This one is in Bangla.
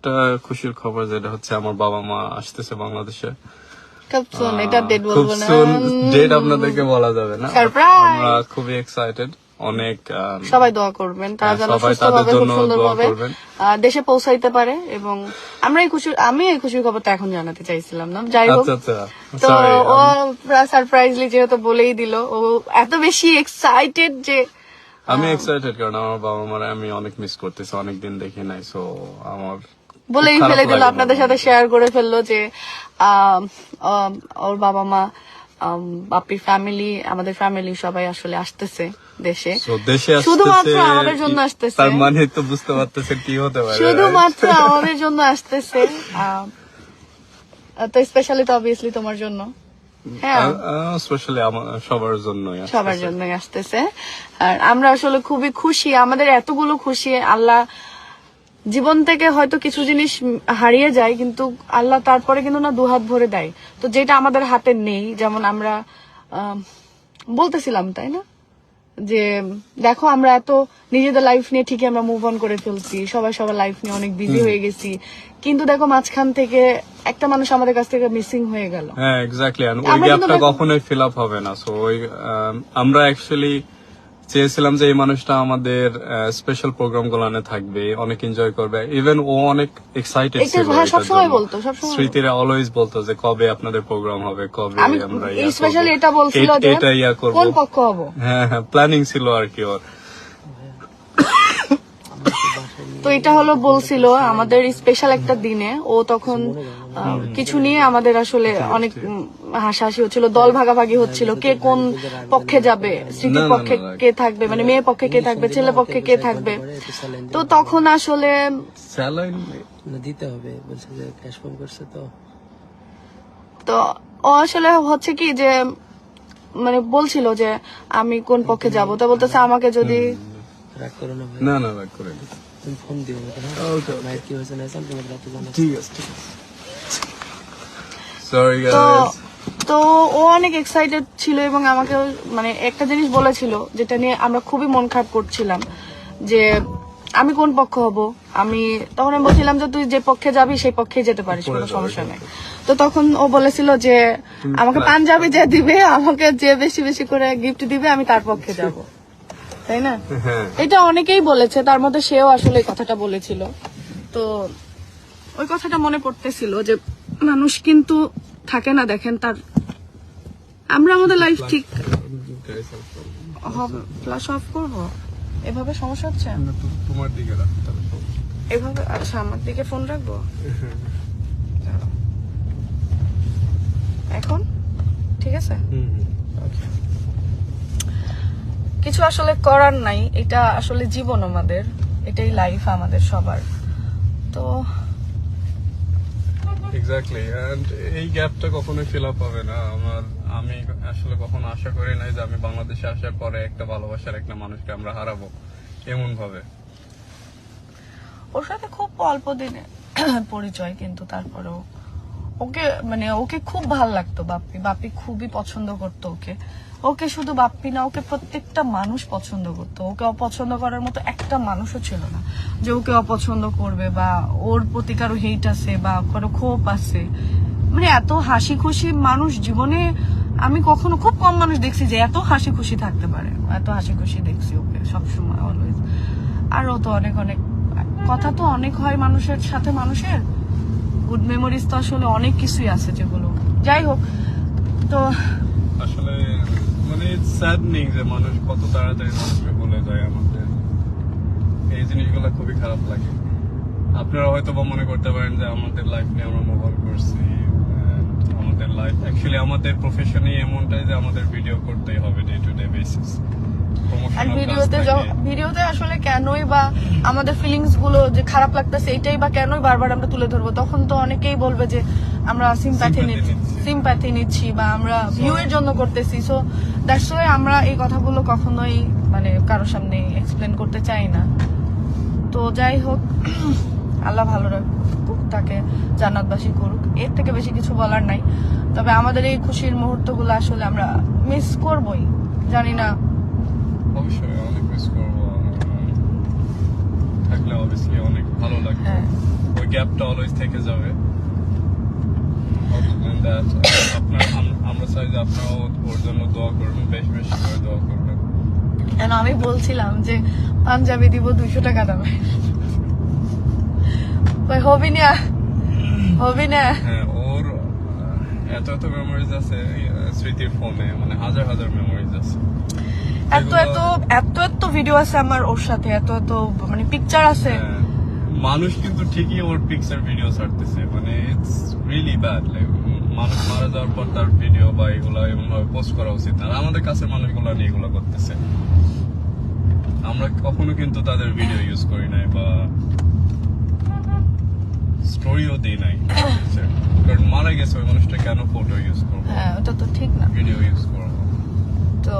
একটা খুশির খবর যেটা হচ্ছে আমার বাবা মা আসতেছে বাংলাদেশে। এটা ডেট বলব না। ডেট আপনাদেরকে বলা যাবে না আমরা খুবই এক্সাইটেড অনেক সবাই দোয়া করবেন তারা হ্যাঁ, যেন সুস্থভাবে খুব সুন্দরভাবে দেশে পৌঁছাইতে পারে এবং আমরা এই খুশি আমি এই খুশির খবরটা এখন জানাতে চাইছিলাম না। যাই হোক আচ্ছা আচ্ছা তো ও সারপ্রাইজলি যেহেতু বলেই দিল ও এত বেশি এক্সাইটেড যে আমি এক্সাইটেড কারণ আমার বাবা মারা আমি অনেক মিস করতেছি অনেকদিন দেখি নাই সো আমার বলেই ফেলে দিল আপনাদের সাথে শেয়ার করে ফেলল যে ওর বাবা মা বাপির ফ্যামিলি আমাদের ফ্যামিলি সবাই আসলে আসতেছে দেশে। শুধুমাত্র আমাদের জন্য আসতেছে। তার মানে তো বুঝতে পারতেছেন কি হতে পারে শুধুমাত্র আমাদের জন্য আসতেছে তো স্পেশালি তো অবভিয়াসলি তোমার জন্য। হ্যাঁ। স্পেশালি সবার জন্যই সবার জন্যই আসতেছে। আর আমরা আসলে খুবই খুশি আমাদের এতগুলো খুশি আল্লাহ জীবন থেকে হয়তো কিছু জিনিস হারিয়ে যায় কিন্তু আল্লাহ তারপরে কিন্তু না দুহাত ভরে দেয়। তো যেটা আমাদের হাতে নেই যেমন আমরা বলতেছিলাম তাই না? যে দেখো আমরা এত নিজেদের লাইফ নিয়ে ঠিকই আমরা মুভ অন করে ফেলছি সবাই সবার লাইফ নিয়ে অনেক বিজি হয়ে গেছি। কিন্তু দেখো মাঝখান থেকে একটা মানুষ আমাদের কাছ থেকে মিসিং হয়ে গেল। হ্যাঁ এক্স্যাক্টলি ওই গ্যাপটা কখনোই ফিল আপ হবে না। সো আমরা অ্যাকচুয়ালি চেয়েছিলাম যে এই মানুষটা আমাদের স্পেশাল প্রোগ্রাম গুলানে থাকবে অনেক এনজয় করবে। ইভেন ও অনেক এক্সাইটেড ছিল হ্যাঁ, স্মৃতিরা অলওয়েজ বলতো যে কবে আপনাদের প্রোগ্রাম হবে কবে আমরা স্পেশালি এটা বলছিল এটা ইয়া করব। কোন পক্ষ হব? হ্যাঁ হ্যাঁ প্ল্যানিং ছিল আর কি ওর। তো এটা হলো বলছিল আমাদের স্পেশাল একটা দিনে। ও তখন কিছু নিয়ে আমাদের আসলে অনেক হাসাহাসি হচ্ছিল দল ভাগাভাগি হচ্ছিল কে কোন পক্ষে যাবে স্মৃতির না, না, পক্ষে কে থাকবে মানে মেয়ে পক্ষে কে থাকবে ছেলে পক্ষে কে থাকবে। তো তখন আসলে দিতে হবে বলছে যে ক্যাশ করছে তো। তো ও আসলে হচ্ছে কি যে মানে বলছিল যে আমি কোন পক্ষে যাব। তা বলতেছে আমাকে যদি রাগ করো না না না রাগ করে নি। তুমি ফোন দিও আমাকে হ্যাঁ মায়ের কি হয়েছে না হয়েছে আমি তোমাকে রাতে জানাচ্ছি ঠিক আছে ঠিক আছে। সরি গাইস তো ও অনেক এক্সাইটেড ছিল এবং আমাকে মানে একটা জিনিস বলেছিল যেটা নিয়ে আমরা খুবই মন খারাপ করছিলাম যে আমি কোন পক্ষ হব? আমি তখন আমি বলছিলাম যে তুই যে পক্ষে যাবি সেই পক্ষে যেতে পারিস কোনো সমস্যা নেই। তো তখন ও বলেছিল যে আমাকে পাঞ্জাবি যে দিবে আমাকে যে বেশি বেশি করে গিফট দিবে আমি তার পক্ষে যাব। তাই না? হ্যাঁ। এটা অনেকেই বলেছে তার মধ্যে সেও আসলে কথাটা বলেছিল। তো ওই কথাটা মনে পড়তেছিল যে মানুষ কিন্তু থাকে না দেখেন তার আমরা আমাদের লাইফ ঠিক ফ্লাশ অফ করব। এভাবে সমস্যা হচ্ছে? তোমার দিকে রাখতে এভাবে আচ্ছা আমার দিকে ফোন রাখব? এখন? ঠিক আছে? কিছু আসলে করার নাই এটা আসলে জীবন আমাদের এটাই লাইফ আমাদের সবার। তো এক্স্যাক্টলি এন্ড এই গ্যাপটা কখনোই ফিল আপ হবে না। আমার আমি আসলে কখনো আশা করি নাই যে আমি বাংলাদেশে আসার পরে একটা ভালোবাসার একটা মানুষকে আমরা হারাবো এমন ভাবে ওর সাথে খুব অল্প দিনে পরিচয় কিন্তু তারপরেও। ওকে মানে ওকে খুব ভালো লাগতো বাপ্পি। বাপ্পি খুবই পছন্দ করতো ওকে। ওকে শুধু বাপ্পি না, ওকে প্রত্যেকটা মানুষ পছন্দ করতো। ওকে অপছন্দ করার মতো একটা মানুষও ছিল না যে ওকে অপছন্দ করবে বা ওর প্রতি কারও হেট আছে বা কারও ক্ষোভ আছে। মানে এত হাসি খুশি মানুষ জীবনে আমি কখনো খুব কম মানুষ দেখছি যে এত হাসি খুশি থাকতে পারে। এত হাসি খুশি দেখছি ওকে সবসময় অলওয়েজ আর ও তো অনেক অনেক কথা তো অনেক হয় মানুষের সাথে, মানুষের। গুড মেমোরিজ তো আসলে অনেক কিছুই আছে যেগুলো। যাই হোক, তো আসলে মানে স্যাডনিং যে মানুষ কত তাড়াতাড়ি মানুষকে বলে যায় আমাদের এই জিনিসগুলো খুবই খারাপ লাগে। আপনারা হয়তো বা মনে করতে পারেন যে আমাদের লাইফ নিয়ে আমরা মোবাইল করছি আমাদের লাইফ অ্যাকচুয়ালি আমাদের প্রফেশনই এমনটাই যে আমাদের ভিডিও করতেই হবে ডে টু ডে বেসিস আর ভিডিওতে আসলে কেনই বা আমাদের ফিলিংসগুলো যে খারাপ লাগতেছে এটাই বা কেনই বারবার আমরা তুলে ধরবো তখন তো অনেকেই বলবে যে আমরা সিম্প্যাথি নিচ্ছি। সিম্প্যাথি নিচ্ছি বা আমরা ভিউ এর জন্য করতেছি। সো দ্যাটস ওয়াই আমরা এই কথাগুলো কখনোই মানে কারোর সামনে এক্সপ্লেন করতে চাই না। তো যাই হোক আল্লাহ ভালো রাখুক তাকে জান্নাতবাসী করুক। এর থেকে বেশি কিছু বলার নাই। তবে আমাদের এই খুশির মুহূর্তগুলো আসলে আমরা মিস করবই। জানি না। অবশ্যই অনেক মিস করব। থাকলে অবভিয়াসলি অনেক ভালো লাগবে। হ্যাঁ। ওই গ্যাপটা অলওয়েজ থেকে যাবে। আপনার আমরা চাই যে আপনারাও ওর জন্য দোয়া করবেন বেশি বেশি করে দোয়া করবেন। কেন? আমি বলছিলাম যে পাঞ্জাবি দিব দুইশো টাকা দামে। ভাই হবি না। হবি না। হ্যাঁ ওর এত এত মেমোরিজ আছে স্মৃতির ফোনে মানে হাজার হাজার মেমোরিজ আছে। এত এত এত এত ভিডিও আছে আমার ওর সাথে এত এত মানে পিকচার আছে। হ্যাঁ, মানুষ কিন্তু ঠিকই ওর পিকচার ভিডিও ছাড়তেছে মানে ইটস রিয়েলি ব্যাড লাইক মানুষ মারা যাওয়ার পর তার ভিডিও বা এগুলো এমন ভাবে পোস্ট করা উচিত আর আমাদের কাছে মানুষগুলো নিয়ে এগুলো করতেছে। আমরা কখনো কিন্তু তাদের ভিডিও ইউজ করি নাই বা স্টোরিও দিই নাই। কারণ মারা গেছে ওই মানুষটা কেন ফটো ইউজ করব? হ্যাঁ ওটা তো ঠিক না। ভিডিও ইউজ করব। তো